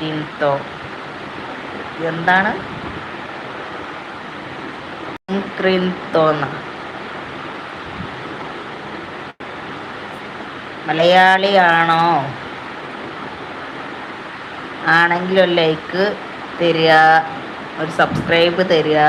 കിരിൽത്തോ എന്താണ്? ക്രിൽത്തോന്ന മലയാളിയാണോ? ആണെങ്കിൽ ഒരു ലൈക്ക് തരിക ഒരു സബ്സ്ക്രൈബ് തരിക.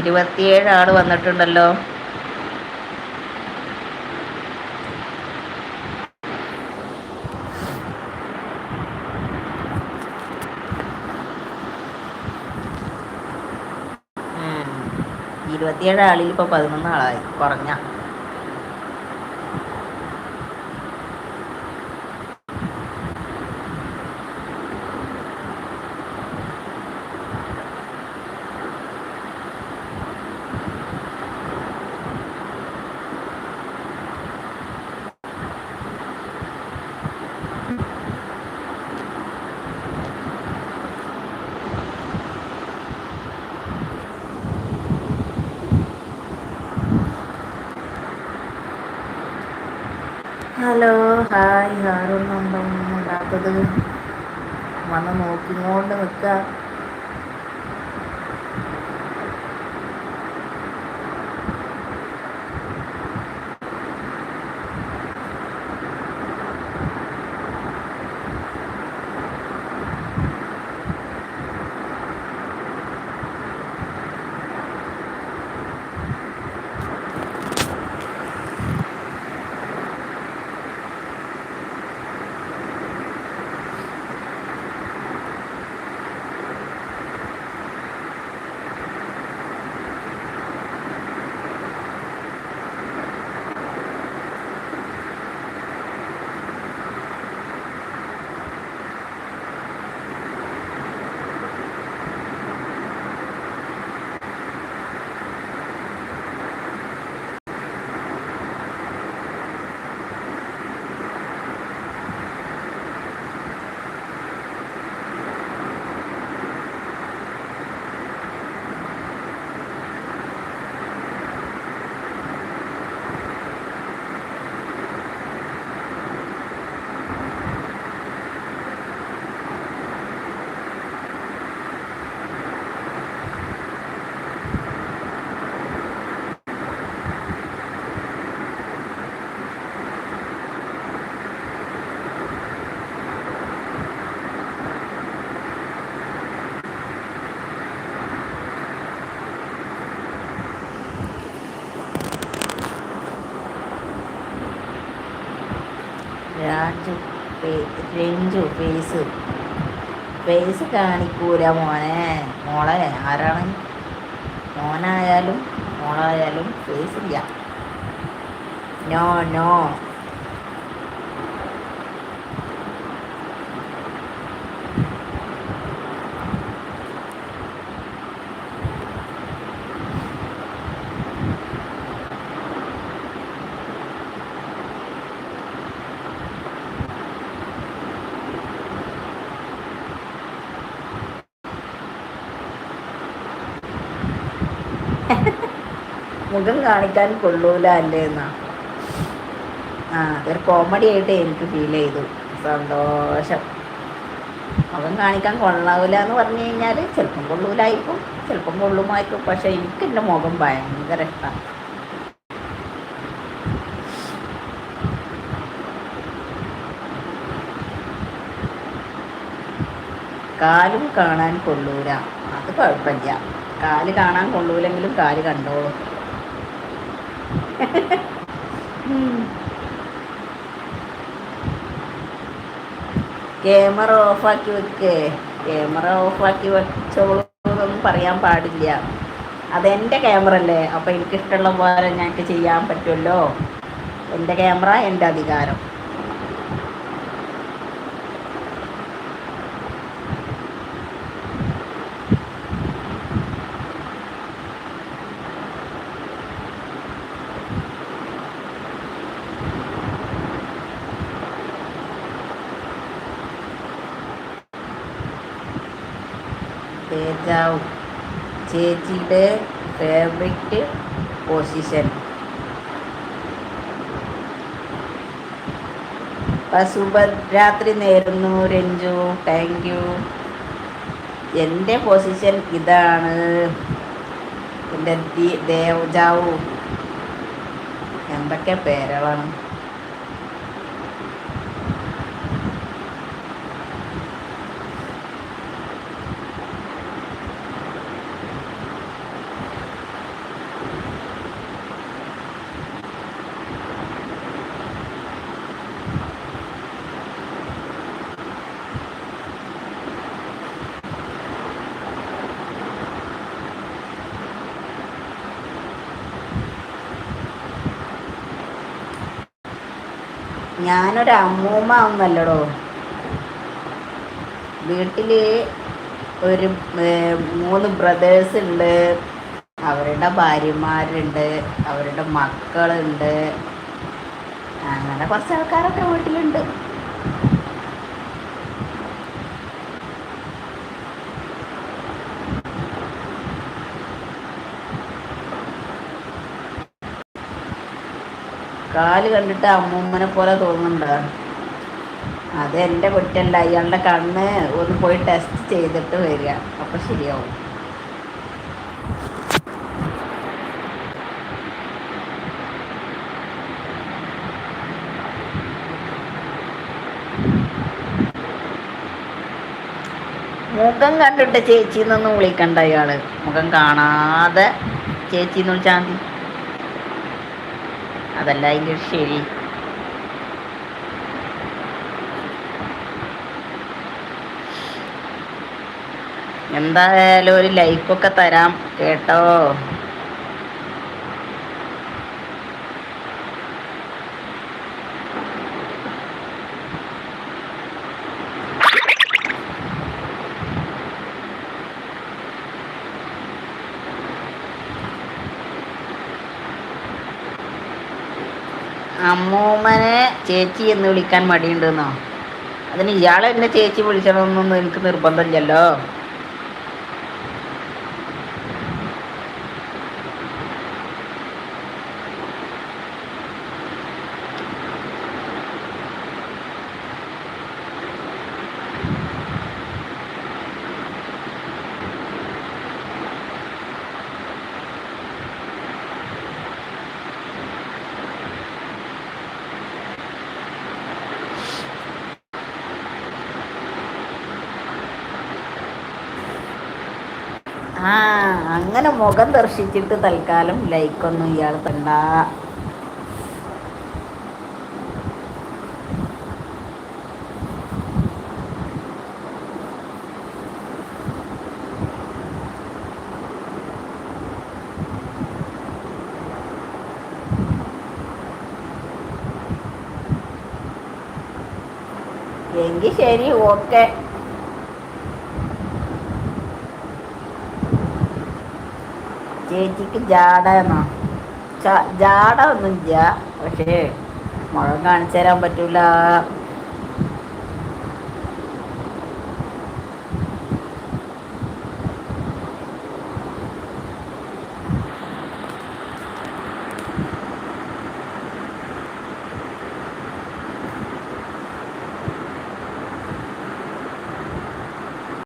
ഇരുപത്തിയേഴ് ആൾ വന്നിട്ടുണ്ടല്ലോ. ഇരുപത്തിയേഴ് ആളിൽ ഇപ്പൊ പതിനൊന്ന് ആളായി. കുറഞ്ഞ. Hello hi. ആരൊന്നുണ്ടോ ഉണ്ടാത്തത് വന്ന് നോക്കിങ്ങോണ്ട് നിൽക്കുക രാജു രഞ്ജു ഫേസ് ഫേസ് കാണിക്കൂല മോനെ. മോളെ ആരാണ്? മോനായാലും മോളായാലും ഫേസ് ഇല്ല. നോ നോ മുഖം കാണിക്കാൻ കൊള്ളൂല അല്ലേ എന്നാ? ആ അതൊരു കോമഡി ആയിട്ട് എനിക്ക് ഫീൽ ചെയ്തു. സന്തോഷം. മുഖം കാണിക്കാൻ കൊള്ളാവില്ല എന്ന് പറഞ്ഞു കഴിഞ്ഞാൽ ചിലപ്പം കൊള്ളൂലായിരിക്കും ചിലപ്പം കൊള്ളുമായിരിക്കും. പക്ഷെ എനിക്ക് എന്റെ മുഖം ഭയങ്കര ഇഷ്ടമാണ് കാലും കാണാൻ കൊള്ളൂല. അത് കുഴപ്പമില്ല. കാൽ കാണാൻ കൊള്ളൂലെങ്കിലും കാൽ കണ്ടോളൂ. ക്യാമറ ഓഫാക്കി വെക്കേ. ക്യാമറ ഓഫാക്കി വെച്ചോളൂ പറയാൻ പാടില്ല. അതെന്റെ ക്യാമറ അല്ലേ? അപ്പം എനിക്കിഷ്ടമുള്ള പോലെ ഞങ്ങൾക്ക് ചെയ്യാൻ പറ്റുമല്ലോ എന്റെ ക്യാമറ എന്റെ അധികാരം. തേജാവ് ചേച്ചിയുടെ ഫേവറിറ്റ് പൊസിഷൻ. ശുഭരാത്രി നേരുന്നു രഞ്ജു. താങ്ക് യു എന്റെ പൊസിഷൻ ഇതാണ്. എന്റെ ദേവജാവു എന്തൊക്കെ പേരുകളാണ്. ഞാനൊരു അമ്മൂമ്മ ഒന്നല്ലടോ വീട്ടിൽ ഒരു മൂന്ന് ബ്രദേഴ്സ് ഉണ്ട് അവരുടെ ഭാര്യമാരുണ്ട് അവരുടെ മക്കളുണ്ട്. അങ്ങനെ കുറച്ച് ആൾക്കാരൊക്കെ വീട്ടിലുണ്ട്. കാൽ കണ്ടിട്ട് അമ്മൂമ്മനെ പോലെ തോന്നുന്നുണ്ടോ. അത് എന്റെ കുറ്റല്ല അയാളുടെ കണ്ണ് ഒന്ന് പോയി ടെസ്റ്റ് ചെയ്തിട്ട് വരിക. അപ്പം ശരിയാവും. മുഖം കണ്ടിട്ട് ചേച്ചിന്നൊന്നും വിളിക്കണ്ട അയാൾ മുഖം കാണാതെ ചേച്ചി എന്ന് വിളിച്ചാൽ മതി. അതല്ല അതിന്റെ ശരി. എന്തായാലും ഒരു ലൈക്കൊക്കെ തരാം കേട്ടോ. അമ്മൂമ്മനെ ചേച്ചി എന്ന് വിളിക്കാൻ മടിയുണ്ടെന്നോ? അതിന് ഇയാളെന്നെ ചേച്ചി വിളിക്കണമെന്നൊന്നും എനിക്ക് നിർബന്ധമില്ലല്ലോ. ആ അങ്ങനെ മുഖം ദർശിച്ചിട്ട് തൽക്കാലം ലൈക്കൊന്നും ഇയാൾ തണ്ട എങ്കിൽ ശരി ഓക്കെ ചേച്ചിക്ക് ജാട എന്നോ. ജാട ഒന്നും ഇല്ല പക്ഷേ മുഴം കാണിച്ചു തരാൻ പറ്റൂല.